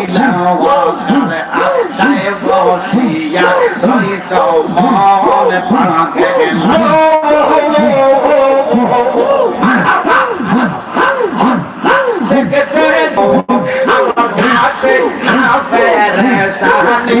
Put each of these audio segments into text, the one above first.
তিলাওয়াতের আশায় বসিয়া রইস মন পাকে দেখতে আমার ঘাটে না ফেরে সাহানি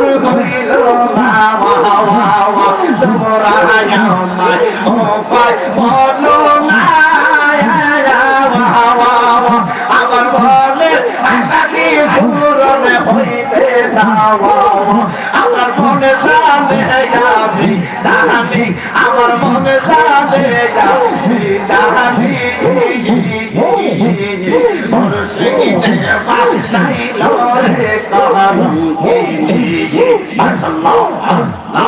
রে দাসিনী দাদা বাবা বানাইলো দাসিনী আমার মনের আশা কি পূরণ হইতে দাও আমার মনে জানে আমি জানি আমার মনে জানি। মুর্শিদে বানাইল রে করম কি নিয়ে মাশাআল্লাহ আল্লাহ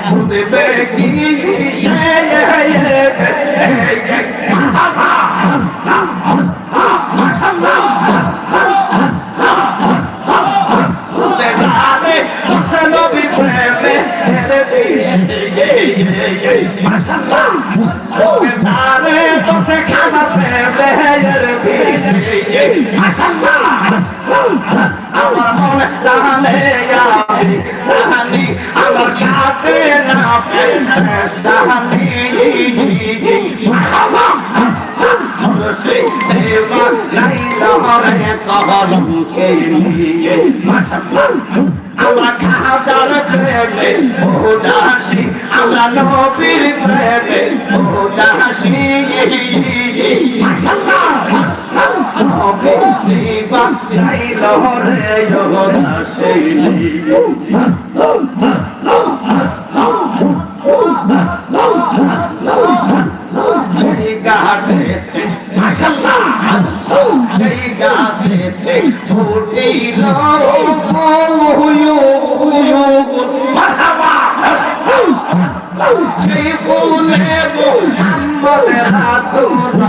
আমায় বুঝবে কি সে আমার আমরা খাজার প্রেমে উদাসী আমরা নবীর প্রেমে উদাসী দেবা নাই লহরে উদাসী সেই ফুটিল সেই ফুলে মোহাম্মদ রাসূল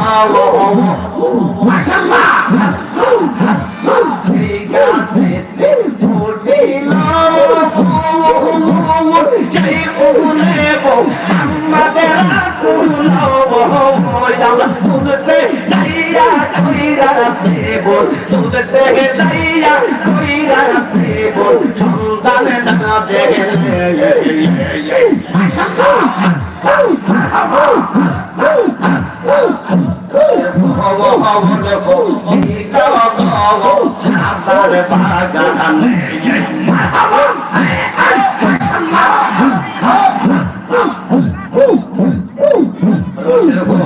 মাশাআল্লাহ সেই গাছেতে ফুটিল সেই ফুলে মোহাম্মদ রাসূল কইরা আসিব তুলতে যাইয়া কইরা আসিব সন্তান না দেখলে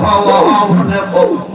Oh, oh, oh, oh.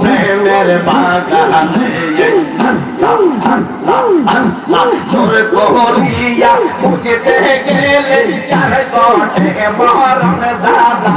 প্রেমের বাগানে। তোর করিয়া বুঝতে গেলে তার কটে মরণ জানা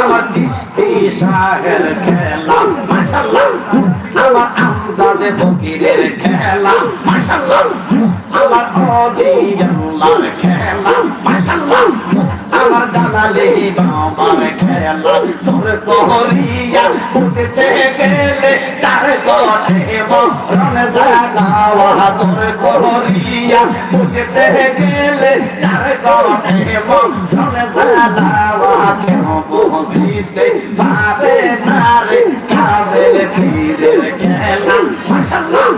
আমার চিশতি সাহের খেলা? মাশাআল্লাহ। আমার আমদাদে ফকিরের খেলা। মাশাআল্লাহ। আমার ওলি আল্লাহর খেলা। মাশাআল্লাহ। আমার জালালে বাবার খেলা সুর করিয়া উঠতে গেলে তার গঠে মরণ জালাওয়া সুর করিয়া উঠতে গেলে তার গঠে মরণ জালাওয়া কেন বসিতে পারে না রে কাবেল খেলা? মাশাআল্লাহ,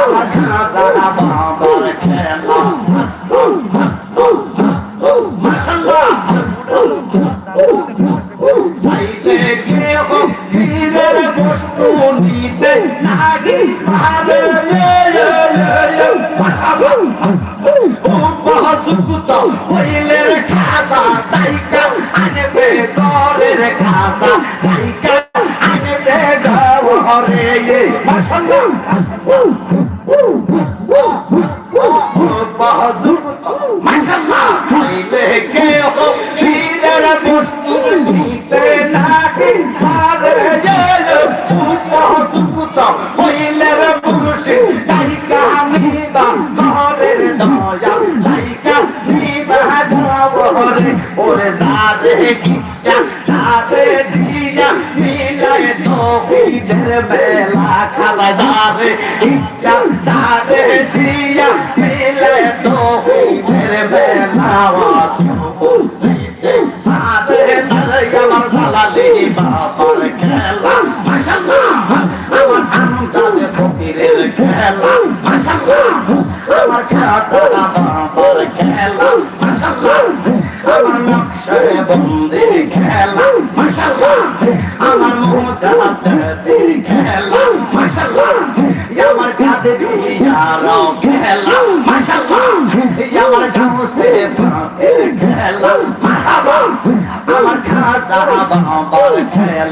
আমার খাজা বাবার খেলা। সাইলে কেহ ফিরের বস্তু নিতে নাগি পারে উপযুক্ত হইলের খাজা তাইকা আনবে গরের খাজা তাইকা আনবে গরে উপযুক্ত দিয়া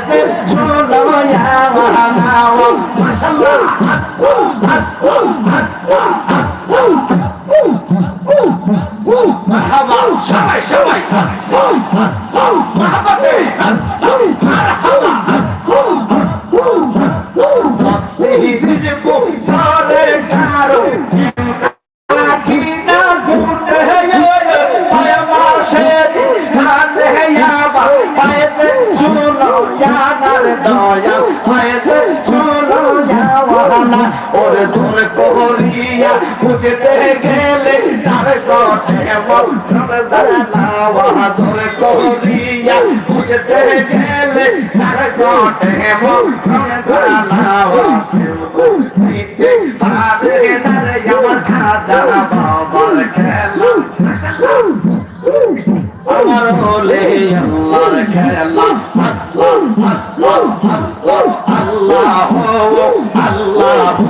গেছে সোনা মাশাল্লাহ গেলে তার কটে মন্ত্র জানাওয়া বুঝতে পারে না রে আমার খাজা বাবার খেলা আমার বলে আল্লাহর খেলা আল্লাহ আল্লাহ আল্লাহ আল্লাহ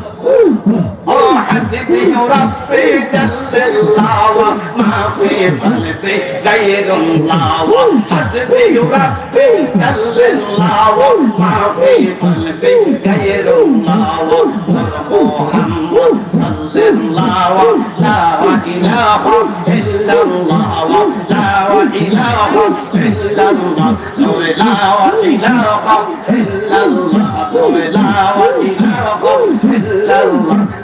حسبي ربي جل الله ما في قلبي غير الله حسبي ربي جل الله ما في قلبي غير الله محمد صلى الله لا اله الا الله لا اله الا الله لا اله الا الله لا اله الا الله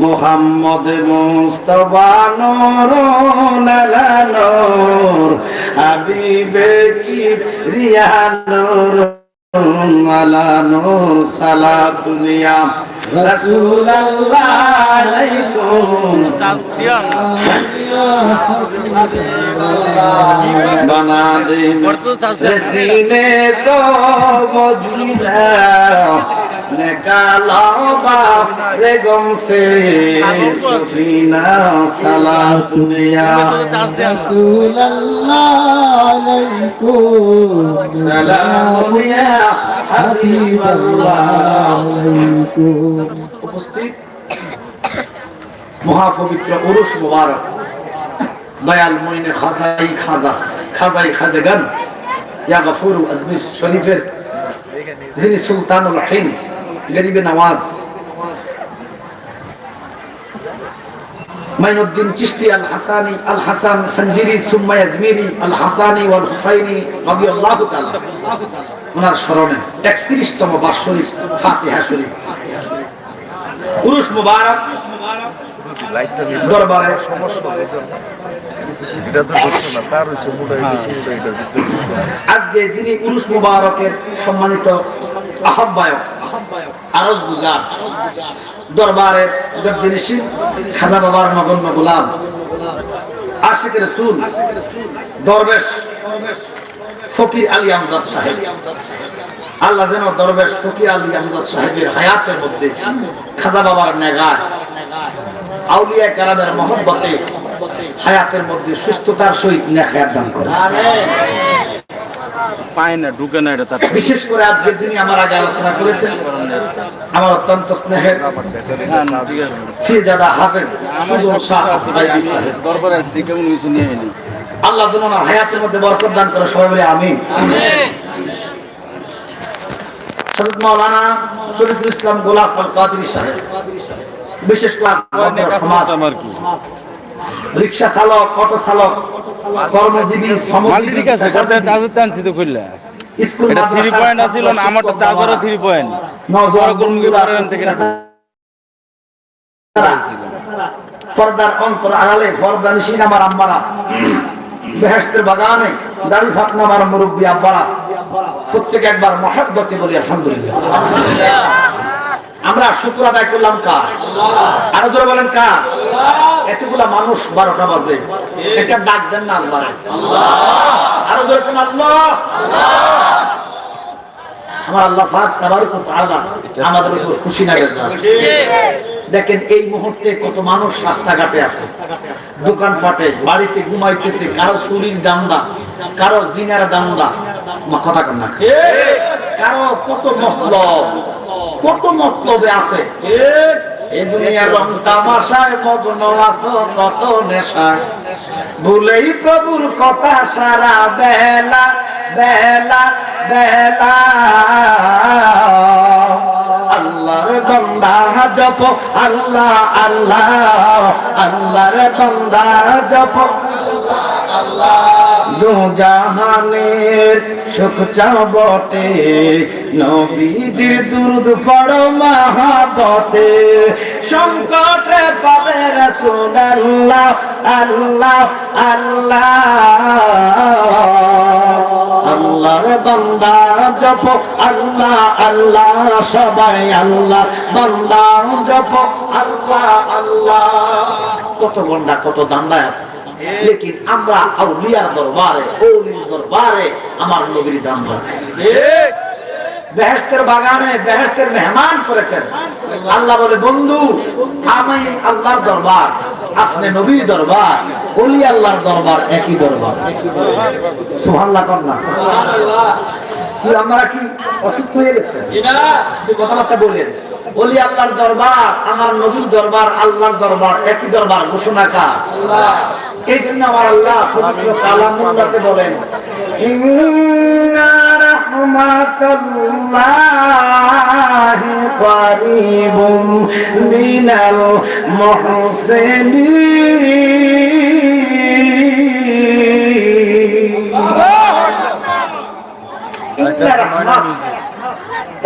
মোহাম্মদ মুস্তফা নোর হাবিবে কি রিয়া নোর মালা নোর সালা দুনিয়া رسول الله عليكم تسيان بنا دے رسینے کو مدینہ निकालो बेगम से सुफीना सला दुनिया रसूल अलैको सलाम या हबीब अलैको উপস্থিত মহাপবিত্র পুরুষ মুবারক দয়াল মইনে খাজাই খাজা খাজাই খাজেগান ইয়া গফুর আজমির শরীফের যিনি সুলতানুল হিন্দ গরিবে নওয়াজ মাইনুদ্দিন চিশতি আল হাসানি আল হাসান সঞ্জিরি, সুম্মা আজমিরি আল হাসানি ওয়াল হুসাইনি রাদিয়াল্লাহু তাআলা। ওনার স্মরণে 31তম বার্ষিক ফাতিহা শরীফ। উরুস মুবারক। দরবারে আজকে যিনি উরুস মুবারকের সম্মানিত আহ্বায়ক আরজ গুজার। দরবারে গদ্দিনিসি খাজা বাবার নগণ্য গোলাম, আশিক রসুল, দরবেশ ফকির আলী আমজাদ সাহেব। আল্লাহ যেন দরবেশ ফকির আলী আমজাদ সাহেবের হায়াতের মধ্যে খাজা বাবার নেগায়, আউলিয়া কারামের মহব্বতে হায়াতের মধ্যে সুস্থতার সহিত নেখায়াত দান করে পায় না ঢুকে না এটা তার বিশেষ করে আজকে যিনি আমার আগে আলোচনা করেছেন আমার অত্যন্ত স্নেহের হ্যাঁ, হাফেজ সুজন শাহ আসসাইদি সাহেব। দরবারে আসতে কেমন কিছু নিয়ে এলি? আল্লাহ যেন ওনার হায়াতের মধ্যে বরকত দান করে সবাই বলে আমিন। হযরত মাওলানা তরিকুল ইসলাম গোলাপ আল কাদরি সাহেব। বিশেষ করে আমার কি। রিক্সা চালক অটো চালক কর্মজীবী ঠিক আছে চার্জার টানছি তো খুললা স্কুল এটা থ্রি পয়েন্ট না আমারটা চার্জারও থ্রি পয়েন্ট থেকে পর্দার অন্তর আড়ালে পর্দা নিশিন আমার আম্মারা বেহেস্তের বাগানে দাড়ি ফাতনা আমার মুরব্বী আব্বারা। প্রত্যেকে একবার মহাব্বতে বলি আলহামদুলিল্লাহ। আমরা শুক্র আদায় করলাম কার? আরও জোরে বলেন কার? এতগুলা মানুষ বারোটা বাজে। এটা ডাক দেন না আল্লাহ। আরও জোরে কোন আল্লাহ। আমার আল্লাহ আমাদের উপর খুশি না গেছে দেখেন এই মুহূর্তে কত মানুষ রাস্তাঘাটে আছে। দোকান ফাটে বাড়িতে ঘুমাইতেছে কারও চুরির দান্দা কারও জিনার দান্দা। মা কথা কন না। কারও কত মতলব? কত মতলবে আছে? এই দুনিয়ার রং তামাশায় মগ্ন আছো কত নেশায়। ভুলেই প্রভুর কথা সারা বেলা বেলা বেলা। আল্লাহর বান্দা জপ, আল্লাহ আল্লাহ, আল্লাহর বান্দা জপ। দু জাহানের সুখ চাও বটে, নবীজির দুরুদ পড় মহাবতে সংকটে পাবে রাসূল আল্লাহ আল্লাহ আল্লাহ। আল্লাহর বান্দা জপ, আল্লাহ আল্লাহ, সবাই আল্লাহ। বান্দা জপ, আল্লাহ আল্লাহ। কত গন্ডা, কত দান্দায় আছে। লেকিন আমরা আউলিয়ার দরবারে ওলির দরবারে আমার নবীর দান্দা বেহেস্তের বাগানে বেহেস্তের মেহমান করেছেন। আল্লাহ বলে বন্ধু আমি আল্লাহর দরবার আপনি নবীর দরবার ওলি আল্লাহর দরবার একই দরবার। সুবহানাল্লাহ কন্যা কি আমরা কি অসুস্থ হয়ে গেছে? কথাবার্তা বলেন। ওলি আল্লাহর দরবার আমার নবীর দরবার আল্লাহর দরবার একই দরবার ঘোষণা কার? এই জন্য আমার আল্লাহ পবিত্র কালামুল্লাতে বলেন রাহমাতাল্লাহি করিবুম মিনাল মুহসিনিন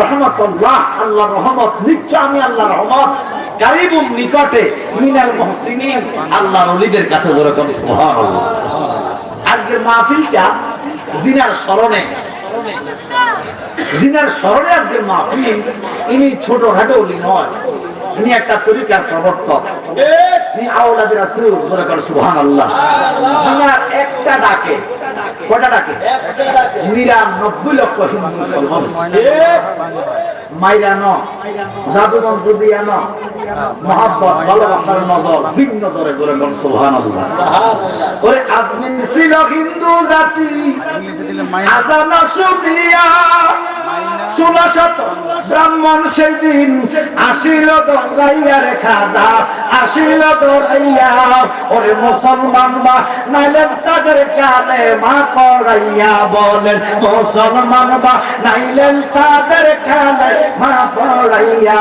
রহমতুল্লাহ আল্লাহ রহমত আমি আল্লাহ রহমত। কারিবুম নিকটে মিনাল মুহসিনিন আল্লাহর ওলিদের কাছে যেরকম সুবহানাল্লাহ আজকের মাহফিলটা জিনার স্মরণে জিনার স্মরণে আজকের মাহফিল ইনি ছোটখাটো উনি নয় ইনি একটা তরিকার প্রবর্তক। ইনি আওলাদের রাসূল যেরকম সুবহানাল্লাহ। জিনার একটা ডাকে কটা ডাকে? নিরানব্বই লক্ষ হিন্দু মুসলমান। মাইরা ন জাদু মন্ত্র দিয়া ন মহাব্বত ভালোবাসার নজর ভিন্ন নজরে জোরে কোন সুবহানাল্লাহ। ওরে আজমিন ছিল হিন্দু জাতি। আজানা শুনিয়া ষোলো শত ব্রাহ্মণ সেদিন আসিল দরাইয়ার খাজা, আসিল দরাইয়া ওরে মুসলমান বা নাইলেন তাদের কালে মা পড়াইয়া বলেন, মুসলমান বা নাইলেন তাদের কালে মা পড়াইয়া।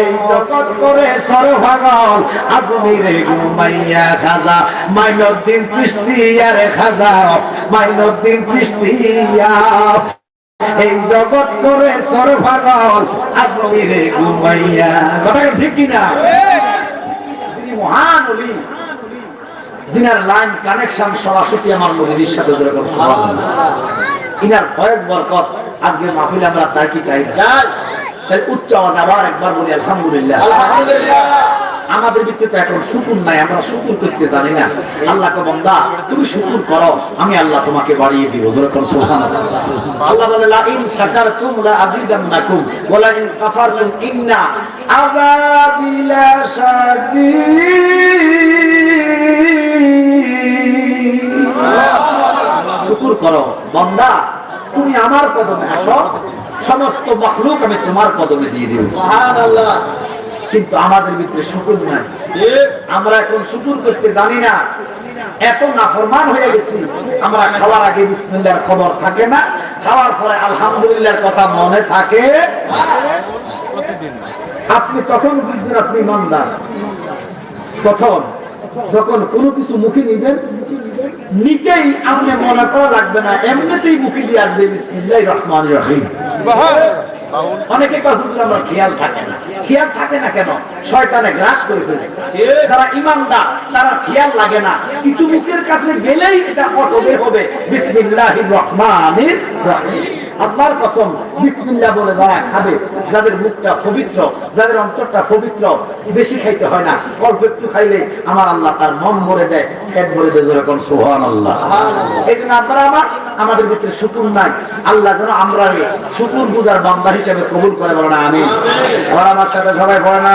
এই জগৎ করে সরভাগল আজমিরে ঘুমাইয়া খাজা, মাইনুদ্দিন চিস্তিয়ার খাজা, মাইনুদ্দিন চিস্তিয়া এই জগৎ করে আজমিরে ঘুমাইয়া। কথা ঠিক কিনা? মহান অলি জিনার লাইন কানেকশন সরাসরি আমার নবীর সাথে যেরকম ইনার ফয়েজ বরকত আজকে মাহফিলে আমরা চাই কি চাই? তাই উচ্চ আওয়াজ আবার একবার বলি আলহামদুলিল্লাহ। আমাদের ভিতরে তো এখন শুকুর নাই, আমরা শুকুর করতে জানি না। আল্লাহ কে তুমি শুকুর করো, আমি আল্লাহ তোমাকে বাড়িয়ে দিব। সুবহানাল্লাহ। আল্লাহ বলে লা ইন শাকারতুম লা ওয়া ইন কাফারতুম ইন্না আযাবি লা শুকুর করো, বান্দা, তুমি আমার কদমে আসো, সমস্ত মখলুক আমি তোমার কদমে দিয়ে দিব। কিন্তু আমাদের ভিতরে শুকুর নাই। আমরা এখন শুকুর করতে জানি না। এত নাফরমান হয়ে গেছি। আমরা খাওয়ার আগে বিসমিল্লাহর খবর থাকে না। খাওয়ার পরে আলহামদুলিল্লাহর কথা মনে থাকে। আপনি তখন বুঝবেন আপনি ইমানদার। তখন যখন কোনো কিছু মুখে নিবেন নিতেই আপনি মনে করা লাগবে না এমনিতেই মুখে দিয়ে আসবে বিসমিল্লাহ রহমান রহিম। অনেকে হুজুর আমার খেয়াল থাকে না। খেয়াল থাকে না কেন? শয়তানে গ্রাস করে ফেলেছে। তারা ইমানদার তারা খেয়াল লাগে না। কিছু মুখের কাছে গেলেই এটা অটবে হবে। বিসমিল্লাহ রহমানের রহিম। আল্লাহর কসম বিসমিল্লাহ বলে যারা খাবে, যাদের মুখটা পবিত্র, যাদের অন্তরটা পবিত্র, বেশি খাইতে হয় না। অল্প একটু খাইলে আমার আল্লাহ তার মন ভরে দেয়, পেট ভরে দেয় যেরকম সোহান আল্লাহ এই জন্য আপনারা আমার, আমাদের ভিতরে শুকুর নাই। আল্লাহ যেন আমরা শুকুর বুঝার বান্দা হিসেবে কবুল করে বলো না আমি আমার সাথে সবাই পড়ে না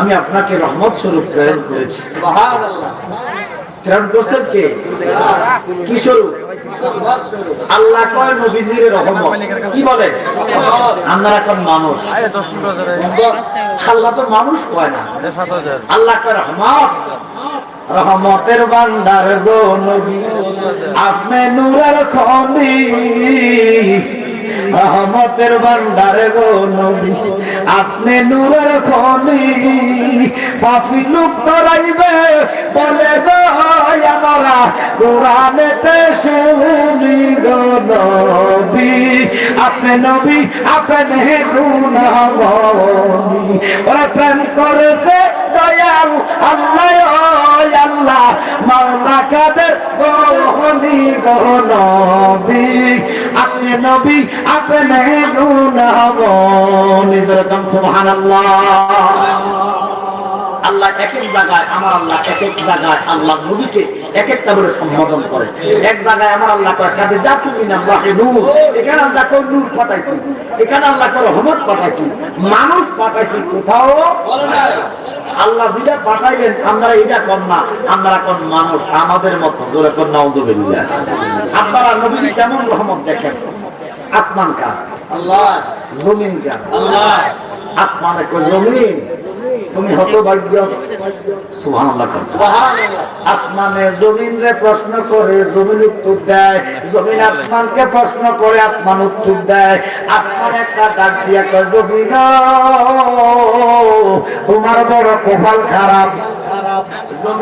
আমি আপনাকে রহমত স্বরূপ প্রেরণ করেছি। প্রেরণ করছেন কে? কি স্বরূপ? আল্লাহ কয় নবীজির রহমত। কি বলে? আমরা এখন মানুষ। আল্লাহ তো মানুষ কয় না। আল্লাহ কয় রহমত। রহমতের বান্দার গো নবী। আপনি নূরের রহমতের ভান্ডার গো নবী, আপনি নূরের খনি পাপি লোক তরাইবে বলে গো আমরা কোরআনেতে শুনি গো নবী, আপনি নবী, আপনি গুণাবনি ওরা প্রেম করেছে দয়াল আল্লাহ আল্লাহ। মাওলা কাদের গোহনি গো নবী। আপনি নবী আপনি গুণাবনি যেরকম সুবহানাল্লাহ। আল্লাহ এক এক জায়গায় আমার আল্লাহ এক এক জায়গায় আল্লাহ নবীকে এক একটা করে সম্বোধন করে। এক জায়গায় আমার আল্লাহ কয় কাদের যা তুমি না নূর এখানে আল্লাহ কয় নূর পাঠাইছি। এখানে আল্লাহ কয় রহমত পাঠাইছি। মানুষ পাঠাইছি কোথাও? আল্লাহ যেটা পাঠাইলেন আমরা এটা কর না আমরা কোন মানুষ আমাদের মতো। জোরে কোন নাউজুবিল্লাহ। আপনারা নবীর কেমন রহমত দেখেন? আসমান কা আল্লাহ। জমিন কা আল্লাহ। আসমানে কো জমিন। তুমি হতভাগ্য। আসমানে জমিন রে প্রশ্ন করে জমিন উত্তর দেয়। জমিন আসমানকে প্রশ্ন করে আসমান উত্তর দেয়। আসমান একটা ডাক দিয়া কয় জমিন তোমার বড় কপাল খারাপ। জমিন